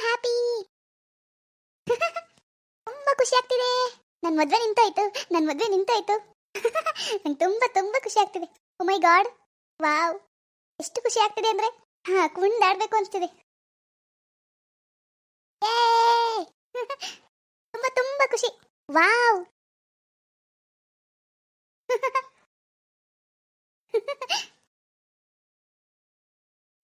Happy ತುಂಬಾ ಖುಷಿ ಆಗ್ತಿದೆ. ನನ್ನ ಮದ್ವೆ ನಿಂತಾಯ್ತು. ನನ್ನ ಮದ್ವೆ ನಿಂತಾಯ್ತು. ನಂಗೆ ತುಂಬಾ ತುಂಬಾ ಖುಷಿ ಆಗ್ತಿದೆ. ಓ ಮೈ ಗಾಡ್ ವಾವ್ ಎಷ್ಟು ಖುಷಿ ಆಗ್ತಿದೆ ಅಂದ್ರೆ, ಹಾ ಕುಂಡಾಡ್ಬೇಕು ಅನ್ಸ್ತಿದೆ! ತುಂಬಾ ತುಂಬಾ ಖುಷಿ. ವಾವ್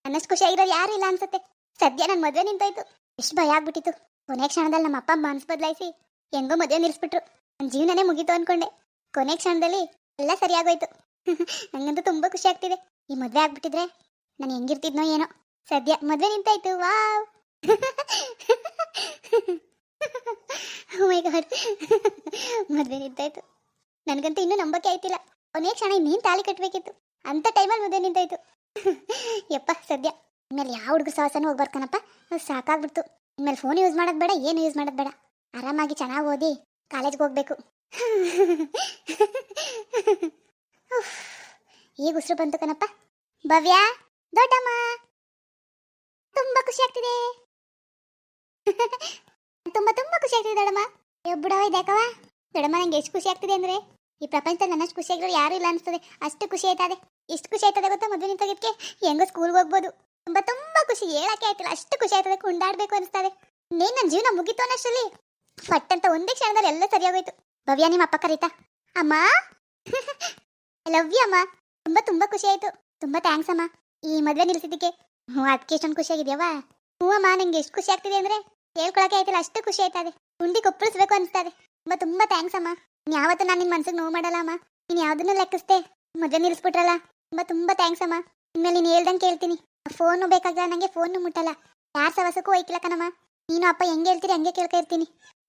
ಖುಷಿ ಖುಷಿಯಾಗಿರೋರು ಯಾರು ಇಲ್ಲ ಅನ್ಸುತ್ತೆ. ಸದ್ಯ ನನ್ನ ಮದುವೆ ನಿಂತಾಯ್ತು. ಎಷ್ಟು ಭಯ ಆಗ್ಬಿಟ್ಟಿತ್ತು. ಕೊನೆ ಕ್ಷಣದಲ್ಲಿ ನಮ್ಮ ಅಪ್ಪ ಮನ್ಸು ಬದಲಾಯಿಸಿ ಹೆಂಗೋ ಮದುವೆ ನಿಲ್ಲಿಸ್ಬಿಟ್ರು ನನ್ನ ಜೀವನನೇ ಮುಗೀತು ಅನ್ಕೊಂಡೆ. ಕೊನೆ ಕ್ಷಣದಲ್ಲಿ ಎಲ್ಲ ಸರಿಯಾಗೋಯ್ತು. ನಂಗಂತೂ ತುಂಬಾ ಖುಷಿ ಆಗ್ತಿದೆ. ಈ ಮದುವೆ ಆಗ್ಬಿಟ್ಟಿದ್ರೆ ನಾನು ಹೆಂಗಿರ್ತಿದ್ನೋ ಏನೋ. ಸದ್ಯ ಮದುವೆ ನಿಂತಾಯ್ತು. ವಾವ್. ಗಾಡ್ ಮದುವೆ ನಿಂತಾಯ್ತು. ನನಗಂತೂ ಇನ್ನೂ ನಂಬಕ್ಕೆ ಆಯ್ತಿಲ್ಲ. ಕೊನೆ ಕ್ಷಣ ಇನ್ನೇನು ತಾಳಿ ಕಟ್ಟಬೇಕಿತ್ತು ಅಂಥ ಟೈಮಲ್ಲಿ ಮದುವೆ ನಿಂತಾಯ್ತು. ಯಪ್ಪ, ಸದ್ಯ. ಇನ್ಮೇಲೆ ಯಾವ ಹುಡುಗ ಸಾಹಸನೂ ಹೋಗ್ಬಾರ್ಕನಪ್ಪ ಸಾಕಾಗ್ಬಿಡ್ತು. ಇನ್ಮೇಲೆ ಫೋನ್ ಯೂಸ್ ಮಾಡೋದು ಬೇಡ, ಏನು ಯೂಸ್ ಮಾಡೋದು ಬೇಡ. ಆರಾಮಾಗಿ ಚೆನ್ನಾಗಿ ಓದಿ ಕಾಲೇಜ್ಗೆ ಹೋಗ್ಬೇಕು. ಈಗ ಉಸಿರು ಬಂತು ಕಣಪ್ಪ. ಭವ್ಯ, ದೊಡ್ಡಮ್ಮ. ತುಂಬಾ ಖುಷಿ ಆಗ್ತಿದೆ. ತುಂಬಾ ತುಂಬಾ ಖುಷಿ ಆಗ್ತಿದೆ ದೊಡ್ಡಮ್ಮ. ಒಬ್ಬಡವ ಇದೆಕವ ದೊಡ್ಡಮ್ಮ, ನಂಗೆ ಎಷ್ಟು ಖುಷಿ ಆಗ್ತಿದೆ ಅಂದ್ರೆ, ಈ ಪ್ರಪಂಚದಲ್ಲಿ ನನ್ನಷ್ಟು ಖುಷಿ ಆಗಿರೋ ಯಾರು ಇಲ್ಲ ಅನಿಸ್ತದೆ. ಅಷ್ಟು ಖುಷಿ ಆಯ್ತದೆ. ಎಷ್ಟು ಖುಷಿ ಆಯ್ತದೆ ಗೊತ್ತಾ ಮದುವೆ ನಿಂತೋಗಿದ್ಕೆ? ಹೆಂಗೋ ಸ್ಕೂಲ್ಗೆ ಹೋಗ್ಬೋದು. ತುಂಬಾ ತುಂಬಾ ಖುಷಿ. ಹೇಳಕ್ಕೆ ಆಯ್ತಿಲ್ಲ. ಅಷ್ಟು ಖುಷಿ ಆಯ್ತದೆ. ಕುಂಡಾಡ್ಬೇಕು ಅನಿಸ್ತದೆ. ನೀನ್ ನನ್ನ ಜೀವನ ಮುಗಿತು ಅನ್ನೋಷ್ಟರಲ್ಲಿ ಫಟ್ ಅಂತ ಒಂದೇ ಕ್ಷಣದಲ್ಲಿ ಎಲ್ಲ ಸರಿಯಾಗೋಯ್ತು. ಭವ್ಯ, ನಿಮ್ಮ ಅಪ್ಪ ಕರೀತಾ? ಅಮ್ಮ? ಲವ್ ಯು ಅಮ್ಮ. ತುಂಬಾ ತುಂಬಾ ಖುಷಿ ಆಯ್ತು. ತುಂಬಾ ಥ್ಯಾಂಕ್ಸ್ ಅಮ್ಮ. ಈ ಮದುವೆ ನಿಲ್ಸಿದ್ದಕ್ಕೆ. ಹ್ಞೂ ಅದಕ್ಕೆ ಎಷ್ಟೊಂದು ಖುಷಿ ಆಗಿದ್ಯವ ಹ್ಞೂ, ಅಮ್ಮ, ನಂಗೆ ಎಷ್ಟು ಖುಷಿ ಆಗ್ತಿದೆ ಅಂದ್ರೆ ಹೇಳ್ಕೊಳಕ್ಕೆ ಆಯ್ತಿಲ್ಲ. ಅಷ್ಟು ಖುಷಿ ಆಯ್ತದೆ. ಉಂಡಿ ಕೊಪ್ಪಳಿಸ್ಬೇಕು ಅನಿಸ್ತದೆ. ತುಂಬಾ ತುಂಬಾ ಥ್ಯಾಂಕ್ಸ್ ಅಮ್ಮ. ನೀನು ಯಾವತ್ತೂ ನಾನು ನಿನ್ನ ಮನ್ಸಿಗೆ ನೋವು ಮಾಡಲ್ಲ, ಅಮ್ಮ. ನೀನ್ ಯಾವ್ದನ್ನು ಲೆಕ್ಕಿಸ್ದೆ. ಮದುವೆ ನಿಲ್ಸ್ಬಿಟ್ರಲ್ಲ. ತುಂಬಾ ತುಂಬಾ ಥ್ಯಾಂಕ್ಸ್ ಅಮ್ಮ. ಇನ್ಮೇಲೆ ನೀನು ಹೇಳ್ದಂಗೆ ಕೇಳ್ತೀನಿ. ಫೋನು ಬೇಕಾಗಿಲ್ಲ ನಂಗೆ ಫೋನು ಮುಟ್ಟಲ್ಲ. ಯಾರ ಸವಸಕ್ಕೂ ಹೋಯ್ಕಿಲ್ಲ ಕಣಮ್ಮ. ನೀನು ಅಪ್ಪ ಹೆಂಗೆ ಹೇಳ್ತೀರಿ ಹಂಗೆ ಕೇಳ್ಕೊ ಇರ್ತೀನಿ.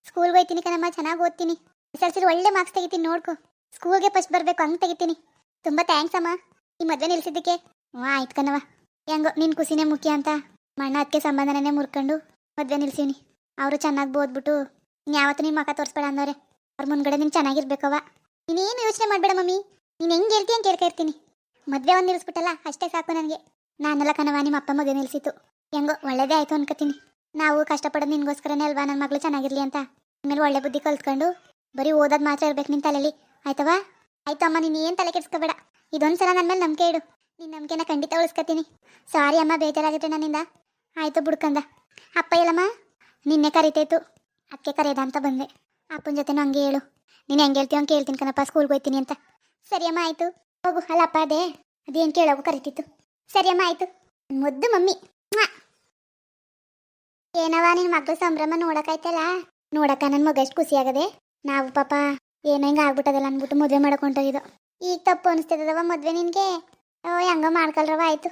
ಸ್ಕೂಲ್ಗೆ ಹೋಯ್ತೀನಿ ಕಣಮ್ಮ, ಚೆನ್ನಾಗಿ ಓದ್ತೀನಿ. ಎಸ್ ಎಲ್ ಸಿ ಒಳ್ಳೆ ಮಾರ್ಕ್ಸ್ ತೆಗಿತೀನಿ ನೋಡ್ಕೊ. ಸ್ಕೂಲ್ಗೆ ಫಸ್ಟ್ ಬರಬೇಕು, ಹಂಗೆ ತೆಗಿತೀನಿ. ತುಂಬ ಥ್ಯಾಂಕ್ಸ್ ಅಮ್ಮ. ಈ ಮದುವೆ ನಿಲ್ಸಿದ್ದಕ್ಕೆ. ಹ್ಞೂ ಆಯ್ತು ಕಣವ ಹೆಂಗೋ ನಿನ್ನ ಖುಷಿನೇ ಮುಖ್ಯ ಅಂತ. ಮಣ್ಣ ಅದಕ್ಕೆ ಸಂಬಂಧನೇ ಮುರ್ಕೊಂಡು ಮದುವೆ ನಿಲ್ಸೀನಿ. ಅವರು ಚೆನ್ನಾಗಿ ಓದ್ಬಿಟ್ಟು ಯಾವತ್ತು ನಿಮ್ಮ ಮಕ ತೋರಿಸ್ಬೇಡ ಅಂದವ್ರೆ ಅವ್ರ ಮುಂದ್ಗಡೆ ನೀನು ಚೆನ್ನಾಗಿರ್ಬೇಕವ ನೀನೇನು ಯೋಚನೆ ಮಾಡಬೇಡ ಮಮ್ಮಿ. ನೀನು ಹೆಂಗೆ ಹೇಳ್ತೀಯ ಹಂಗೆ ಕೇಳ್ಕೊ ಇರ್ತೀನಿ. ಮದುವೆ ಒಂದು ನಿಲ್ಸ್ಬಿಟ್ಟಲ್ಲ, ಅಷ್ಟೇ ಸಾಕು ನನಗೆ. ನಾನೆಲ್ಲ ಕಣವ ನಿಮ್ಮ ಅಪ್ಪ ಮಗ ನಿಲ್ಸಿತ್ತು ಹೆಂಗೋ, ಒಳ್ಳೇದೇ ಆಯ್ತು ಅನ್ಕೋತೀನಿ. ನಾವು ಕಷ್ಟಪಡೋದು ನಿನ್ಗೋಸ್ಕರನೇ ಅಲ್ವಾ ನನ್ನ ಮಗಳು ಚೆನ್ನಾಗಿರ್ಲಿ ಅಂತ. ಆಮೇಲೆ ಒಳ್ಳೆ ಬುದ್ಧಿ ಕಲ್ತ್ಕೊಂಡು ಬರೀ ಓದೋದು ಮಾತ್ರ ಇರ್ಬೇಕು ನಿನ್ನ ತಲೆಯಲ್ಲಿ ಆಯ್ತವಾ ಆಯ್ತಮ್ಮ, ನೀನು ಏನು ತಲೆ ಕೆಡ್ಸ್ಕೋಬೇಡ. ಇದೊಂದ್ಸಲ ನನ್ನ ಮೇಲೆ ನಂಬಿಕೆ ಇಡು. ನಿನ್ನ ನಂಬಿಕೆನ ಖಂಡಿತ ಉಳಿಸ್ಕೊತೀನಿ. ಸಾರಿ ಅಮ್ಮ, ಬೇಜಾರಾಗಿದ್ರೆ ನನ್ನಿಂದ. ಆಯ್ತು ಬುಡ್ಕಂದ. ಅಪ್ಪ ಇಲ್ಲಮ್ಮ ನಿನ್ನೆ ಕರಿತೈತು. ಅದಕ್ಕೆ ಕರೆಯದ ಅಂತ ಬಂದೆ. ಅಪ್ಪನ ಜೊತೆನೂ ಹಂಗೆ ಹೇಳು. ನೀನು ಹೆಂಗೆ ಹೇಳ್ತೀವಿ ಹಂಗೆ ಕೇಳ್ತೀನಿ ಕಣಪ್ಪ, ಸ್ಕೂಲ್ಗೆ ಹೋಗ್ತೀನಿ ಅಂತ. ಸರಿ ಅಮ್ಮ, ಆಯ್ತು. ಹೋಗು, ಅಲ್ಲ ಅಪ್ಪ ಅದೇ. ಅದೇನು ಕೇಳೋಗು ಕರಿತಿತ್ತು. ಸರಿ ಅಮ್ಮ, ಆಯ್ತು. ಮುದ್ದು ಮಮ್ಮಿ. ಏನವ ನಿನ್ನ ಮಗಳು ಸಂಭ್ರಮ ನೋಡಕ್ಕಾಯ್ತಲ್ಲ? ನೋಡಕ್ಕ ನನ್ ಮಗ ಎಷ್ಟು ಖುಷಿ ಆಗದೆ. ನಾವು ಪಾಪ ಏನೋ ಹೆಂಗ ಆಗ್ಬಿಟ್ಟದಲ್ಲ ಅನ್ಬಿಟ್ಟು ಮದುವೆ ಮಾಡ್ಕೊಂಡೋಗಿದ್ದು ಈಗ ತಪ್ಪು ಅನಿಸ್ತದವ ಮದ್ವೆ ನಿನ್ಗೆ? ಓ, ಹೆಂಗೋ ಮಾಡ್ಕೊಳ್ರವ ಆಯ್ತು.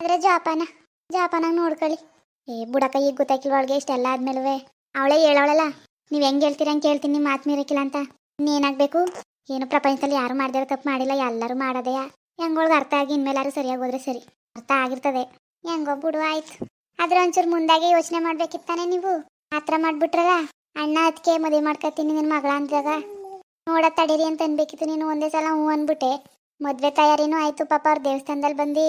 ಆದ್ರೆ ಜಾಪಾನ, ಜಾಪಾನಾಗ ನೋಡ್ಕೊಳ್ಳಿ. ಏ ಬುಡಕ ಈಗ ಗೊತ್ತಾಕಿಲ್ವ ಅವಳಿಗೆ? ಇಷ್ಟೆಲ್ಲ ಆದ್ಮೇಲೆ ಅವಳೇ ಹೇಳವಳಲ್ಲ. ನೀವು ಹೆಂಗೆ ಹೇಳ್ತೀರ ಹಂಗೆ ಕೇಳ್ತೀನಿ ನಿಮ್ಮ ಮಾತು ಅಂತ. ನೀನಾಗ್ಬೇಕು ಏನು ಪ್ರಪಂಚದಲ್ಲಿ ಯಾರು ಮಾಡ್ದಾರ ತಪ್ಪು ಮಾಡಿಲ್ಲ, ಎಲ್ಲರೂ ಮಾಡೋದೆಯಾ? ಹೆಂಗೊಳ್ಗೆ ಅರ್ಥ ಆಗಿ ಇನ್ಮೇಲಾರು ಸರಿಯಾಗಿ ಹೋದ್ರೆ ಸರಿ. ಅರ್ಥ ಆಗಿರ್ತದೆ. ಹೆಂಗೋ ಬಿಡು, ಆಯ್ತು. ಆದ್ರೆ ಒಂಚೂರು ಮುಂದಾಗೆ ಯೋಚನೆ ಮಾಡ್ಬೇಕಿತ್ತಾನೆ ನೀವು? ಆ ಮಾಡ್ಬಿಟ್ರಲ್ಲ? ಅಣ್ಣ ಅದಕ್ಕೆ ಮದುವೆ ಮಾಡ್ಕೊತೀನಿ ನಿನ್ನ ಮಗಳ ಅಂದಾಗ ನೋಡ ತಡೀರಿ ಅಂತ ಅನ್ಬೇಕಿತ್ತು ನೀನು ಒಂದೇ ಸಲ ಹ್ಞೂ ಅನ್ಬಿಟ್ಟೆ. ಮದ್ವೆ ತಯಾರಿನೂ ಆಯ್ತು ಪಾಪ ಅವ್ರ ದೇವಸ್ಥಾನದಲ್ಲಿ ಬಂದು.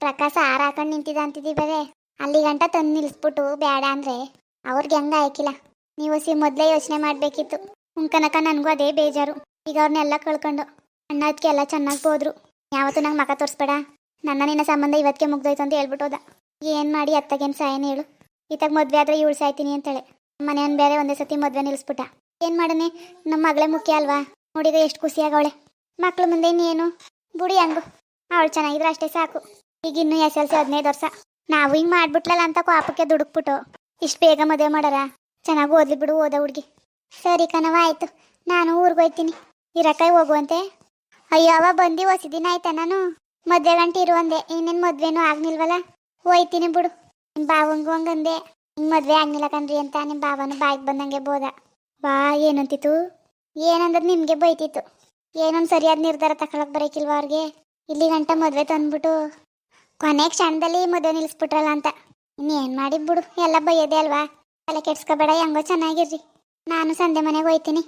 ಪ್ರಕಾಶ ಆರ ಹಾಕೊಂಡು ನಿಂತಿದ್ದ ಅಂತಿದ್ದೀವಿ ಅಲ್ಲಿ ಗಂಟ ತಂದು ನಿಲ್ಲಿಸ್ಬಿಟ್ಟು ಬೇಡ ಅಂದ್ರೆ ಅವ್ರಿಗೆ ಹೆಂಗ ಆಯ್ಕಿಲ್ಲ ನೀವು ಸಿ ಮೊದಲೇ ಯೋಚನೆ ಮಾಡಬೇಕಿತ್ತು. ಉಂಕನಕ ನನಗೂ ಅದೇ ಬೇಜಾರು. ಈಗ ಅವ್ರನ್ನೆಲ್ಲ ಕಳ್ಕೊಂಡು ಅಣ್ಣ ಅದಕ್ಕೆ ಎಲ್ಲ ಚೆನ್ನಾಗಿ ಹೋದ್ರು. ಯಾವತ್ತೂ ನಂಗೆ ಮಗ ತೋರಿಸ್ಬೇಡ. ನನ್ನ ನಿನ್ನ ಸಂಬಂಧ ಇವತ್ತಿಗೆ ಮುಗ್ದೋಯ್ತು ಅಂತ ಹೇಳ್ಬಿಟ್ಟು ಹೋದ. ಏನು ಮಾಡಿ ಅತ್ತಗೇನು ಸಾಯನ್ ಹೇಳು. ಈತಾಗ ಮದುವೆ ಆದರೆ ಇವಳು ಸಾಯ್ತೀನಿ ಅಂತೇಳೆ. ಮನೆಯೊಂದು ಬೇರೆ ಒಂದೇ ಸತಿ ಮದ್ವೆ ನಿಲ್ಲಿಸ್ಬಿಟ್ಟ ಏನು ಮಾಡನೆ? ನಮ್ಮ ಮಗಳೇ ಮುಖ್ಯ ಅಲ್ವಾ? ನೋಡಿದ್ರೆ ಎಷ್ಟು ಖುಷಿಯಾಗವಳೆ ಮಕ್ಳು ಮುಂದೆ ಇನ್ನೇನು? ಬುಡಿ ಹಂಗು ಅವಳು ಚೆನ್ನಾಗಿದ್ರೆ ಅಷ್ಟೇ ಸಾಕು. ಈಗ ಇನ್ನೂ ಎಸ್ ಎಲ್ ಸಿ ಹದಿನೈದು ವರ್ಷ. ನಾವು ಹಿಂಗೆ ಮಾಡ್ಬಿಟ್ಲಲ್ಲ ಅಂತ ಕೋಪಕ್ಕೆ ದುಡುಕ್ಬಿಟ್ಟು. ಇಷ್ಟು ಬೇಗ ಮದುವೆ ಮಾಡಾರ? ಚೆನ್ನಾಗಿ ಓದ್ಲಿ ಬಿಡು ಓದ ಹುಡುಗಿ. ಸರಿ ಕಣವ ಆಯ್ತು. ನಾನು ಊರಿಗೆ ಹೋಗ್ತೀನಿ ಇರಕಾಯಿ ಹೋಗುವಂತೆ. ಅಯ್ಯವ ಬಂದು ಹೊಸ ದಿನ ಆಯ್ತಾ ನಾನು? ಮದುವೆ ಗಂಟೆ ಇರುವಂದೆ ಇನ್ನೇನು ಮದ್ವೆನೂ ಆಗ್ನಿಲ್ವಲ್ಲ ಹೋಯ್ತೀನಿ ಬಿಡು. ನಿಮ್ಮ ಬಾವಂಗೂ ಅಂದೆ. ಹಿಂಗೆ ಮದುವೆ ಆಗ್ನಿಲ್ಲ ಕಣ್ರಿ ಅಂತ ನಿಮ್ಮ ಬಾವನು ಬಾಯಿಗೆ ಬಂದಂಗೆ ಬೋದ ಬಾ, ಏನಂತಿತ್ತು? ಏನಂದ್ರೆ ನಿಮಗೆ ಬೈತಿತ್ತು. ಏನೊಂದು ಸರಿಯಾದ ನಿರ್ಧಾರ ತಗೊಳಕ್ ಬರೋಕಿಲ್ವ ಅವ್ರಿಗೆ? ಇಲ್ಲಿ ಗಂಟ ಮದುವೆ ತಂದ್ಬಿಟ್ಟು ಕೊನೆ ಕ್ಷಣದಲ್ಲಿ ಮದುವೆ ನಿಲ್ಲಿಸ್ಬಿಟ್ರಲ್ಲ ಅಂತ. ಇನ್ನೇನು ಮಾಡಿ ಬಿಡು. ಎಲ್ಲ ಬೈಯೋದೆ ಅಲ್ವಾ? ತಲೆ ಕೆಡ್ಸ್ಕೊಬೇಡ, ಹೆಂಗೋ ಚೆನ್ನಾಗಿರ್ರಿ. ನಾನು ಸಂಜೆ ಮನೆಗೆ ಹೋಯ್ತೀನಿ.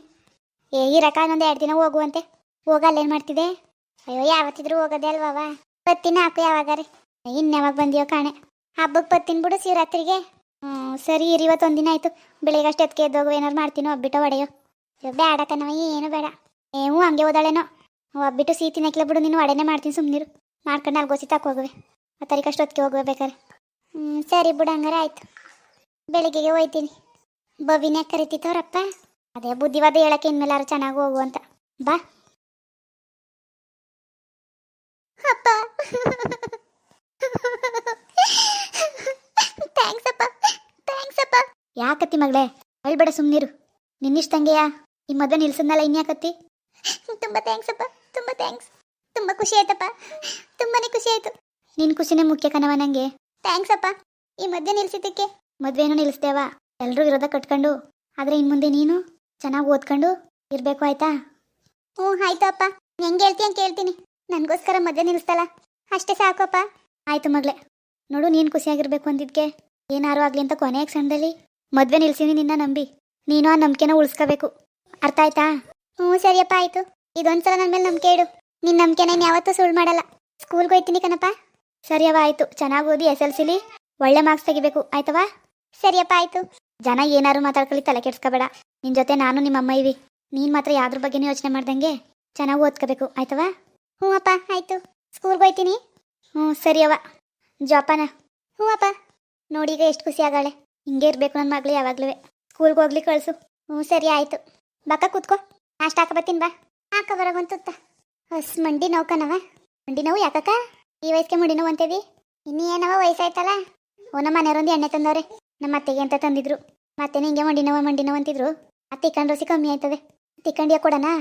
ಏ, ಇರಕ್ಕ, ಇನ್ನೊಂದು ಎರಡು ದಿನ ಹೋಗುವಂತೆ ಹೋಗಿ ಅಲ್ಲೇನು ಮಾಡ್ತಿದ್ದೆ ಅಯ್ಯೋ, ಯಾವತ್ತಿದ್ರು ಹೋಗೋದೇ ಅಲ್ವವ ಪತ್ತಿನ ಹಾಕು ಯಾವಾಗಾರೆ. ಇನ್ಯಾವಾಗ ಬಂದಿಯೋ ಕಾಣೆ. ಹಬ್ಬಕ್ಕೆ ಪತ್ತಿನ ಬಿಡು ಶಿವರಾತ್ರಿಗೆ. ಹ್ಞೂ, ಸರಿ ಇರಿ ಇವತ್ತು ಒಂದಿನ ಆಯಿತು. ಬೆಳಿಗ್ಗೆ ಎತ್ಕೆ ಎದ್ದೋಗು ಏನಾರು ಮಾಡ್ತೀನೋ ಒಬ್ಬಿಟ್ಟು ಒಡೆಯೋ ಬೇಡ ಕಣವ ಏನು ಬೇಡ. ಏವು ಹಂಗೆ ಓದಾಳೇನೋ ಒಬ್ಬಿಟ್ಟು ಸೀ ತಿನ್ನಕ್ಲೆ ಬಿಡು, ನೀನು ಒಡೆನೇ ಮಾಡ್ತೀನಿ ಸುಮ್ಮನಿರು ಮಾಡ್ಕೊಂಡು ಅಲ್ಲಿ ಗೋಸಿ ಹೋಗುವೆ ಆ ತಾರೀಕು ಅಷ್ಟು ಹೊತ್ತಿಗೆ ಹೋಗುವೆ ಬೇಕಾರೆ ಹ್ಞೂ, ಸರಿ ಬಿಡು, ಹಂಗಾರೆ ಆಯಿತು. ಬೆಳಿಗ್ಗೆಗೆ ಹೋಯ್ತೀನಿ. ಬವಿನೇ ಕರಿತಿತ್ತವ್ರಪ್ಪ. ಅದೇ, ಬುದ್ಧಿವಾದ ಹೇಳಕ್ಕೆ ಇನ್ಮೇಲಾರು ಚೆನ್ನಾಗಿ ಹೋಗು ಅಂತ. ಬಾ. ಅಪ್ಪ. ಥ್ಯಾಂಕ್ಸ್ ಅಪ್ಪ. ಥ್ಯಾಂಕ್ಸ್ ಅಪ್ಪ. ಯಾಕತ್ತಿ ಮಗಳೇ? ಅಳ್ಬೇಡ ಸುಮ್ಮನಿರು ನಿನ್ನಿಷ್ಟಂಗೆಯಾ ಈ ಮದುವೆ ನಿಲ್ಸದ್ನಲ್ಲ ಇನ್ಯಾಕತ್ತಿ? ತುಂಬ ಥ್ಯಾಂಕ್ಸ್ ಅಪ್ಪ. ತುಂಬ ಥ್ಯಾಂಕ್ಸ್ ತುಂಬ ಖುಷಿ ಆಯ್ತಪ್ಪ. ತುಂಬಾನೇ ಖುಷಿ ಆಯ್ತು. ನಿನ್ನ ಖುಷಿನೇ ಮುಖ್ಯ ಕಣವ ನಂಗೆ. ಥ್ಯಾಂಕ್ಸ್ ಅಪ್ಪ. ಈ ಮದುವೆ ನಿಲ್ಸಿದ್ದಕ್ಕೆ. ಮದುವೆನೂ ನಿಲ್ಲಿಸ್ತೇವ ಎಲ್ಲರೂ ಇರೋದ ಕಟ್ಕೊಂಡು. ಆದ್ರೆ ಇನ್ ಮುಂದೆ ನೀನು? ಚೆನ್ನಾಗಿ ಓದ್ಕೊಂಡು ಇರ್ಬೇಕು ಆಯ್ತಾ? ಹ್ಞೂ, ಆಯ್ತು ಅಪ್ಪ. ಹೆಂಗೆ ಹೇಳ್ತೀಯ ಅಂತ ಕೇಳ್ತೀನಿ ನನಗೋಸ್ಕರ ಮದುವೆ ನಿಲ್ಸ್ತಲ್ಲ ಅಷ್ಟೇ ಸಾಕಪ್ಪ. ಆಯ್ತು ಮಗಳೇ. ನೋಡು ನೀನು ಖುಷಿಯಾಗಿರ್ಬೇಕು ಅಂದಿದ್ಕೆ. ಏನಾರು ಆಗ್ಲಿ ಅಂತ ಕೊನೆಯ ಕ್ಷಣದಲ್ಲಿ ಮದುವೆ ನಿಲ್ಸೀನಿ ನಿನ್ನ ನಂಬಿ. ನೀನು ಆ ನಂಬಿಕೆನ ಉಳಿಸ್ಕೋಬೇಕು. ಅರ್ಥ ಆಯ್ತಾ? ಹ್ಞೂ ಸರಿಯಪ್ಪ, ಆಯ್ತು. ಇದೊಂದ್ಸಲ ನನ್ನ ಮೇಲೆ ನಂಬಿಕೆ ಇಡು. ನಿನ್ನ ನಂಬಿಕೆನ ಇನ್ನು ಯಾವತ್ತೂ ಸುಳ್ಳು ಮಾಡಲ್ಲ. ಸ್ಕೂಲ್ಗೆ ಹೋಯ್ತೀನಿ ಕಣಪ್ಪ. ಸರಿಯವ ಆಯ್ತು. ಚೆನ್ನಾಗಿ ಓದಿ ಎಸ್ ಎಲ್ ಸಿಲಿ ಒಳ್ಳೆ ಮಾರ್ಕ್ಸ್ ತೆಗಿಬೇಕು. ಆಯ್ತವಾ ಸರಿಯಪ್ಪ, ಆಯ್ತು. ಜನ ಏನಾರು ಮಾತಾಡ್ಕೊಳ್ಳಿ ತಲೆ ಕೆಡ್ಸ್ಕೋಬೇಡ. ನಿನ್ನ ಜೊತೆ ನಾನು ನಿಮ್ಮ ಅಮ್ಮ ಇವಿ. ನೀನು ಮಾತ್ರ ಯಾವ್ದ್ರ ಬಗ್ಗೆನೂ ಯೋಚನೆ ಮಾಡ್ದಂಗೆ ಚೆನ್ನಾಗಿ ಓದ್ಕೋಬೇಕು. ಆಯ್ತವಾ ಹ್ಞೂ ಅಪ್ಪ, ಆಯಿತು. ಸ್ಕೂಲ್ಗೆ ಹೋಯ್ತೀನಿ. ಹ್ಞೂ, ಸರಿ ಅವ ಜೋಪಾನ ಹ್ಞೂ ಅಪ್ಪ. ನೋಡಿ ಈಗ ಎಷ್ಟು ಖುಷಿ ಆಗಾಳೆ ಹಿಂಗೆ ಇರಬೇಕು ನನ್ನ ಮಗಳು ಯಾವಾಗ್ಲೂ ಸ್ಕೂಲ್ಗೆ ಹೋಗ್ಲಿ ಕಳಿಸು. ಹ್ಞೂ, ಸರಿ ಆಯಿತು. ಬಕ್ಕ ಕೂತ್ಕೋ. ನಾಷ್ಟ ಹಾಕ ಬರ್ತೀನಿ ಬಾ. ಹಾಕ ಬರೋಗಂತುತ್ತ ಹಸ್ ಮಂಡಿ ನೋವು ಕಣವ ಮಂಡಿ ನೋವು ಯಾಕಕ್ಕ? ಈ ವಯಸ್ಸಿಗೆ ಮಂಡಿ ನೋವು ಅಂತೇವಿ ಇನ್ನೂ ಏನವ ವಯಸ್ಸಾಯ್ತಲ್ಲ? ಓ, ನಮ್ಮ ಮನೆಯವ್ರೊಂದು ಎಣ್ಣೆ ತಂದವ್ರೆ. ನಮ್ಮ ಅತ್ತೆಗೆ ಅಂತ ತಂದಿದ್ರು. ಮತ್ತೆ ಹಿಂಗೆ ಮಂಡಿ ನೋವ, ಮಂಡಿ ನೋವು ಅಂತಿದ್ರು. ಅತ್ತಿಕ್ಕಂಡ್ರೋಸಿ ತಿಕ್ಕಂಡು ರೋಸಿ ಕಮ್ಮಿ ಆಯ್ತದೆ. ತಿಕ್ಕಂಡಿಯ ಕೊಡನಾ?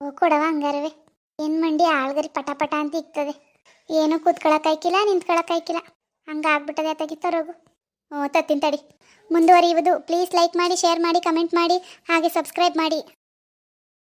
ಓ ಕೊಡವ ಹಂಗಾರವೆ. ಏನು ಮಂಡಿ ಆಳ್ಗರಿ ಪಟ ಪಟ ಅಂತ ಇಕ್ತದೆ ಏನು ಕೂತ್ಕೊಳಕ್ಕಾಯ್ಕಿಲ್ಲ ನಿಂತ್ಕೊಳಕ್ಕಾಯ್ಕಿಲ್ಲ ಹಂಗಾಗ್ಬಿಟ್ಟದೆ ತೆಗಿತಾರೋಗು ಹ್ಞೂ, ತತ್ತಿನ ತಡಿ. ಮುಂದುವರಿಯುವುದು. ಪ್ಲೀಸ್ ಲೈಕ್ ಮಾಡಿ ಶೇರ್ ಮಾಡಿ ಕಮೆಂಟ್ ಮಾಡಿ, ಹಾಗೆ ಸಬ್ಸ್ಕ್ರೈಬ್ ಮಾಡಿ.